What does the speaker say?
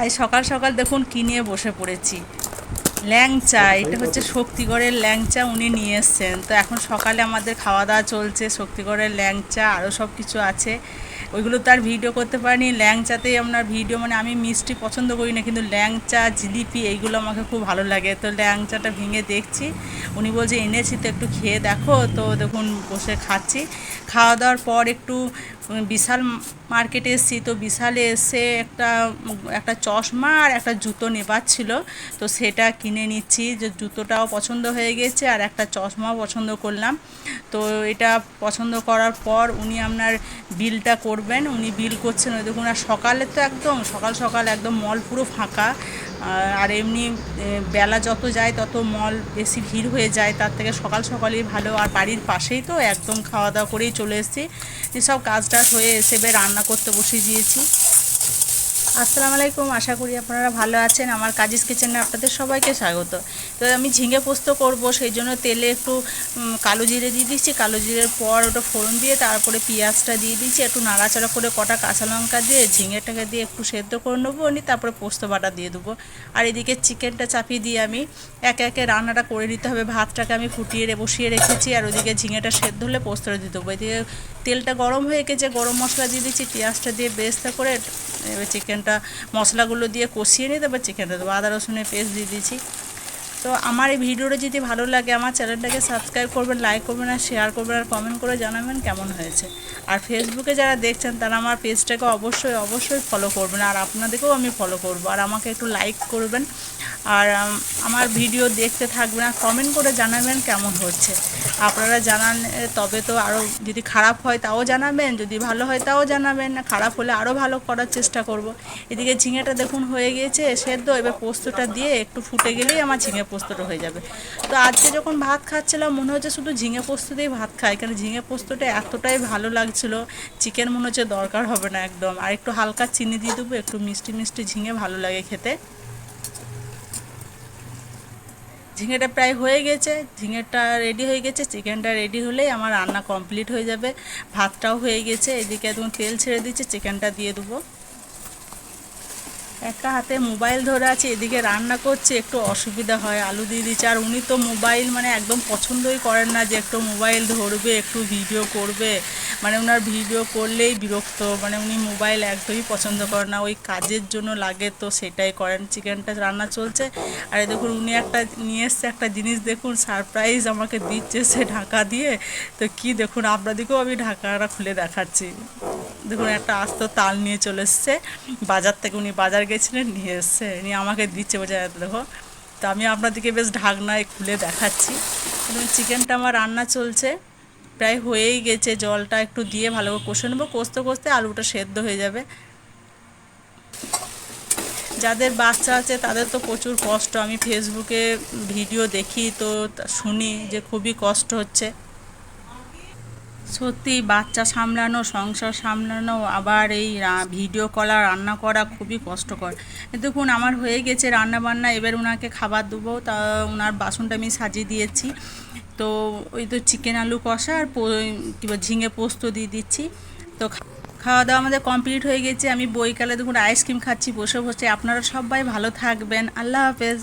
আজ সকাল সকাল দেখুন কি নিয়ে বসে পড়েছি। ল্যাংচা, এটা হচ্ছে শক্তিগড়ের ল্যাংচা উনি নিয়ে এসছেন। তো এখন সকালে আমাদের খাওয়া দাওয়া চলছে, শক্তিগড়ের ল্যাংচা আরও সব কিছু আছে। ওইগুলো তো আর ভিডিও করতে পারিনি, ল্যাংচাতেই আপনার ভিডিও মানে আমি মিষ্টি পছন্দ করি না, কিন্তু ল্যাংচা, জিলিপি, এইগুলো আমাকে খুব ভালো লাগে। তো ল্যাংচাটা ভেঙে দেখছি, উনি বলছে, এনেছি তো একটু খেয়ে দেখো। তো দেখুন, বসে খাচ্ছি। খাওয়া দাওয়ার পর একটু বিশাল মার্কেটে এসেছি, তো বিশালে এসে একটা একটা চশমা আর একটা জুতো নেবার ছিল। তো সেটা কিনে নিচ্ছি, যে জুতোটাও পছন্দ হয়ে গেছে আর একটা চশমাও পছন্দ করলাম। তো এটা পছন্দ করার পর উনি আপনার বিলটা করবেন, উনি বিল করছেন ওই দেখুন, আর সকালে তো একদম, সকাল সকাল একদম মল পুরো ফাঁকা। আর- এমনি বেলা যত যায় তত মল বেশি ভিড় হয়ে যায়, তার থেকে সকাল সকালেই ভালো। আর বাড়ির পাশেই তো একদম খাওয়া দাওয়া করেই চলে এসেছি। যেসব কাজ টাজ হয়ে এসে রান্না করতে বসে দিয়েছি আসসালামু আলাইকুম, আশা করি আপনারা ভালো আছেন। আমার কাজিস কিচেনে আপনাদের সবাইকে স্বাগত। তো আমি ঝিঙে পোস্ত করব, সেই জন্য তেলে একটু কালো জিরে দিয়ে দিচ্ছি। কালো জিরের পর ওটা ফোড়ন দিয়ে তারপরে পেঁয়াজটা দিয়ে দিচ্ছি। একটু নাড়াচাড়া করে কটা কাঁচা লঙ্কা দিয়ে ঝিঙেটাকে দিয়ে একটু সেদ্ধ করে নেব। নি তারপরে পোস্ত বাটা দিয়ে দেবো। আর এদিকে চিকেনটা চাপিয়ে দিয়ে আমি একে একে রান্নাটা করে নিতে হবে। ভাতটাকে আমি ফুটিয়ে বসিয়ে রেখেছি। আর ওদিকে ঝিঙেটা সেদ্ধ হলে পোস্তটা দিয়ে দেবো। এদিকে তেলটা গরম হয়ে গেছে, গরম মশলা দিয়ে দিচ্ছি। পেঁয়াজটা দিয়ে বেস্তা করে, এবার চিকেনটা মশলাগুলো দিয়ে কষিয়ে নিয়ে তারপর চিকেনটা দেবো আদা, রসুনের পেস্ট দিয়ে দিচ্ছি তো আমার এই ভিডিওটা যদি ভালো লাগে, আমার চ্যানেলটাকে সাবস্ক্রাইব করবেন লাইক করবেন আর শেয়ার করবেন আর কমেন্ট করে জানাবেন কেমন হয়েছে। আর ফেসবুকে যারা দেখছেন, তারা আমার পেজটাকে অবশ্যই অবশ্যই ফলো করবেন। আর আপনাদেরকেও আমি ফলো করব। আর আমাকে একটু লাইক করবেন। আর আমার ভিডিও দেখতে থাকবেন আর কমেন্ট করে জানাবেন কেমন হচ্ছে। আপনারা জানান তবে তো আরও যদি খারাপ হয় তাও জানাবেন, যদি ভালো হয় তাও জানাবেন, না খারাপ হলে আরও ভালো করার চেষ্টা করব। এদিকে ঝিঙেটা দেখুন হয়ে গিয়েছে, সেদ্ধ, এবার পোস্তটা দিয়ে একটু ফুটে গেলেই আমার ঝিঙে পোস্তটা হয়ে যাবে। তো আজকে যখন ভাত খাচ্ছিলাম, মনে হচ্ছে শুধু ঝিঙে পোস্ত দিয়েই ভাত খাই কারণ ঝিঙে পোস্তটা এতটাই ভালো লাগছিল, চিকেন মনে হচ্ছে দরকার হবে না একদম। আর একটু হালকা চিনি দিয়ে দেবো, একটু মিষ্টি মিষ্টি ঝিঙে ভালো লাগে খেতে। ঝিঙেটা প্রায় হয়ে গেছে, ঝিঙেটা রেডি হয়ে গেছে, চিকেনটা রেডি হলেই আমার রান্না কমপ্লিট হয়ে যাবে। ভাতটাও হয়ে গেছে, এদিকে একদম তেল ছেড়ে দিচ্ছে চিকেনটা দিয়ে দেবো। একটা হাতে মোবাইল ধরে আছে, এদিকে রান্না করছে, একটু অসুবিধা হয়, আলু দিয়ে দিচ্ছে আর উনি তো মোবাইল মানে একদম পছন্দই করেন না যে একটু মোবাইল ধরবে, একটু ভিডিও করবে। মানে ওনার ভিডিও করলেই বিরক্ত মানে উনি মোবাইল একদমই পছন্দ করেন না, ওই কাজের জন্য লাগে তো সেটাই করেন, চিকেনটা রান্না চলছে। আর দেখুন, উনি একটা নিয়ে এসছে একটা জিনিস, দেখুন সারপ্রাইজ আমাকে দিচ্ছে সে ঢাকা দিয়ে। তো কি দেখুন, আপনাদেরকেও আমি ঢাকাটা খুলে দেখাচ্ছি। দেখুন, একটা আস্ত তাল নিয়ে চলে এসছে। বাজার থেকে উনি বাজার গেছিলেন, নিয়ে এসছে। নিয়ে আমাকে দিচ্ছে বোঝা দেখো। তো আমি আপনাদেরকে বেশ ঢাকনায় খুলে দেখাচ্ছি। চিকেনটা আমার রান্না চলছে। প্রায় হয়েই গেছে, জলটা একটু দিয়ে ভালো করে কষে নেব। কষতে কষতে আলুটা সেদ্ধ হয়ে যাবে। যাদের বাচ্চা আছে, তাদের তো প্রচুর কষ্ট। আমি ফেসবুকে ভিডিও দেখি, তো শুনি যে খুবই কষ্ট হচ্ছে। সত্যি বাচ্চা সামলানো, সংসার সামলানো, আবার এই ভিডিও করা রান্না করা খুবই কষ্টকর। দেখুন, আমার হয়ে গেছে রান্না বান্না এবার ওনাকে খাবার দেবো। তা ওনার বাসনটা আমি সাজিয়ে দিয়েছি। তো ওই তো চিকেন আলু কষা আর পো- কি বলে, ঝিঙে পোস্ত দিয়ে দিচ্ছি। তো খাওয়া দাওয়া আমাদের কমপ্লিট হয়ে গেছে। আমি বইকালে দেখুন আইসক্রিম খাচ্ছি, বসে বসে। আপনারা সবাই ভালো থাকবেন। আল্লাহ হাফেজ।